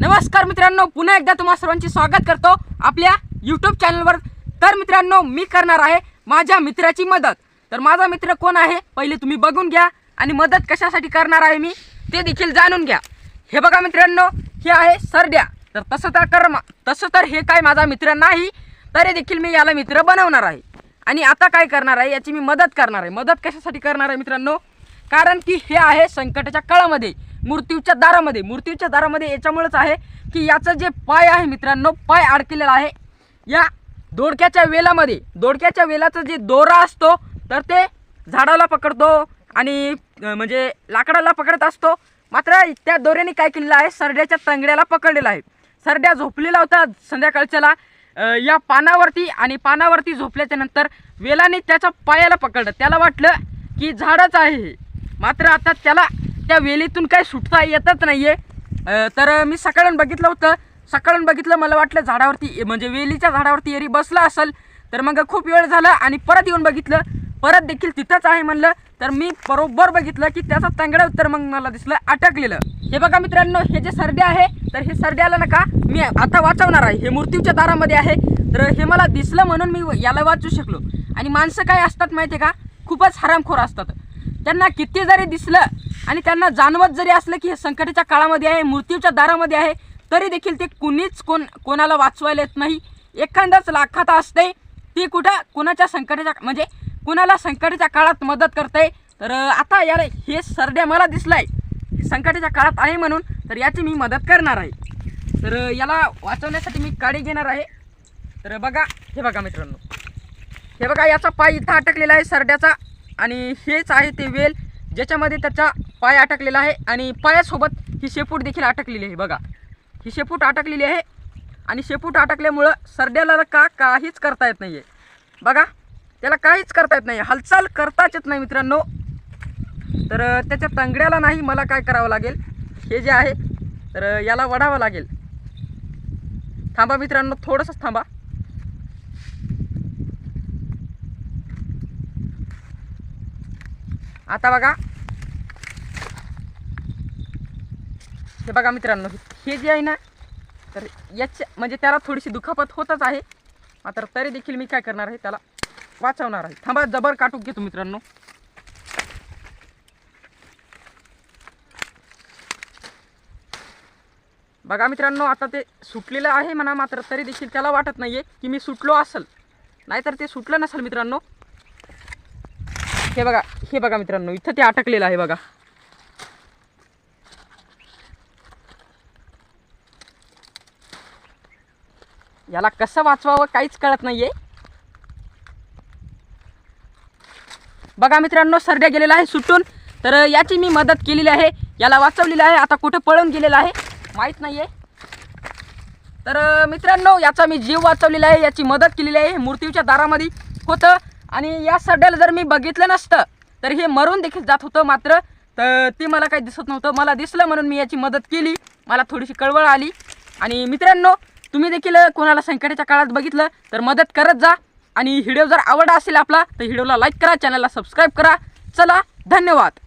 नमस्कार मित्रांनो पुन्हा एकदा तुम्हा सर्वांचे स्वागत करतो आपल्या यूट्यूब चॅनलवर तर मित्रांनो मी करणार आहे माझ्या मित्राची मदत. तर माझा मित्र कोण आहे पहिले तुम्ही बघून घ्या आणि मदत कशासाठी करणार आहे मी ते देखील जाणून घ्या. हे बघा मित्रांनो हे आहे सरड्या. तर तसं तर कर तसं तर हे काय माझा मित्र नाही तरी देखील मी याला मित्र बनवणार आहे. आणि आता काय करणार आहे याची मी मदत करणार आहे. मदत कशासाठी करणार आहे मित्रांनो कारण की हे आहे संकटाच्या काळामध्ये मृत्यूच्या दारामध्ये. मृत्यूच्या दारामध्ये याच्यामुळेच आहे की याचं जे पाय आहे मित्रांनो पाय अडकलेला आहे. या दोडक्याच्या वेलामध्ये दोडक्याच्या वेलाचा जे दोरा असतो तर ते झाडाला पकडतो आणि म्हणजे लाकडाला पकडत असतो. मात्र त्या दोऱ्याने काय केलेलं आहे? सरड्याच्या तंगड्याला पकडलेला आहे. सरड्या झोपलेला होता संध्याकाळच्याला. या पानावरती आणि पानावरती झोपल्याच्या नंतर वेलाने त्याच्या पायाला पकडलं. त्याला वाटलं की झाडच आहे मात्र आता त्याला त्या वेलीतून काही सुटता येतच नाही आहे तर मी सकाळून बघितलं होतं. सकाळून बघितलं मला वाटलं झाडावरती म्हणजे वेलीच्या झाडावरती एरी बसला असेल तर मग खूप वेळ झाला आणि परत येऊन बघितलं. परत देखील तिथंच आहे म्हणलं. तर मी बरोबर बघितलं की त्याचा तंगडा तर मग मला दिसलं अटकलेलं. हे बघा मित्रांनो हे जे सरडे आहे तर हे सरड्याला नका मी आता वाचवणार आहे. हे मृत्यूच्या दारामध्ये आहे. तर हे मला दिसलं म्हणून मी याला वाचू शकलो. आणि माणसं काय असतात माहिती आहे का? खूपच हरामखोर असतात. त्यांना किती जरी दिसलं आणि त्यांना जाणवत जरी असलं की हे संकटाच्या काळामध्ये आहे मृत्यूच्या दारामध्ये आहे तरी देखील ते कुणीच कोण कोणाला वाचवायला येत नाही. एखादाच लाखात असते ती कुठं? कुणाच्या संकटाच्या म्हणजे कुणाला संकटाच्या काळात मदत करते? तर आता यार हे सरड्या मला दिसलाय. संकटाच्या काळात आहे म्हणून तर याची मी मदत करणार आहे. तर याला वाचवण्यासाठी मी काडी घेणार आहे. तर बघा हे बघा मित्रांनो. हे बघा याचा पाय इथं अटकलेला आहे सरड्याचा. आणि हेच आहे ते वेल ज्याच्यामध्ये त्याचा पाय अटकलेला आहे आणि पायासोबत ही शेपूट देखील अटकलेली आहे बघा. ही शेपूट अटकलेली आहे आणि शेपूट अटकल्यामुळं सरड्याला का काहीच करता येत नाही आहे बघा त्याला काहीच करता येत नाही हालचाल करताच येत नाही मित्रांनो. तर त्याच्या तंगड्याला नाही मला काय करावं लागेल? हे जे आहे तर याला वढावं लागेल. थांबा मित्रांनो थोडंसंच थांबा. आता बघा. हे बघा मित्रांनो हे जे आहे ना तर याच्या म्हणजे त्याला थोडीशी दुखापत होतच आहे. मात्र तरी देखील मी काय करणार आहे त्याला वाचवणार आहे. थांबा जबर काटूक घेतो मित्रांनो. बघा मित्रांनो आता ते सुटलेलं आहे म्हणा मात्र तरी देखील त्याला वाटत नाही आहे की मी सुटलो असेल. नाहीतर ते सुटलं नसेल मित्रांनो. हे बघा हे बघा मित्रांनो इथं ते अटकलेलं आहे बघा. याला कसं वाचवावं काहीच कळत नाहीये. बघा मित्रांनो सरड्या गेलेला आहे सुटून. तर याची मी मदत केलेली आहे. याला वाचवलेलं आहे. आता कुठे पळून गेलेला आहे माहीत नाहीये. तर मित्रांनो याचा मी जीव वाचवलेला आहे. याची मदत केलेली आहे. मृत्यूच्या दारामध्ये होतं. आणि या सरड्याला जर मी बघितलं नसतं तर हे मरून देखील जात होतं मात्र तर ते मला काही दिसत नव्हतं. मला दिसलं म्हणून मी याची मदत केली. मला थोडीशी कळवळ आली. आणि मित्रांनो तुम्ही देखील कोणाला संकटाच्या काळात बघितलं तर मदत करत जा. आणि व्हिडिओ जर आवडला असेल आपला तर व्हिडिओला लाईक करा चॅनलला सबस्क्राईब करा. चला धन्यवाद.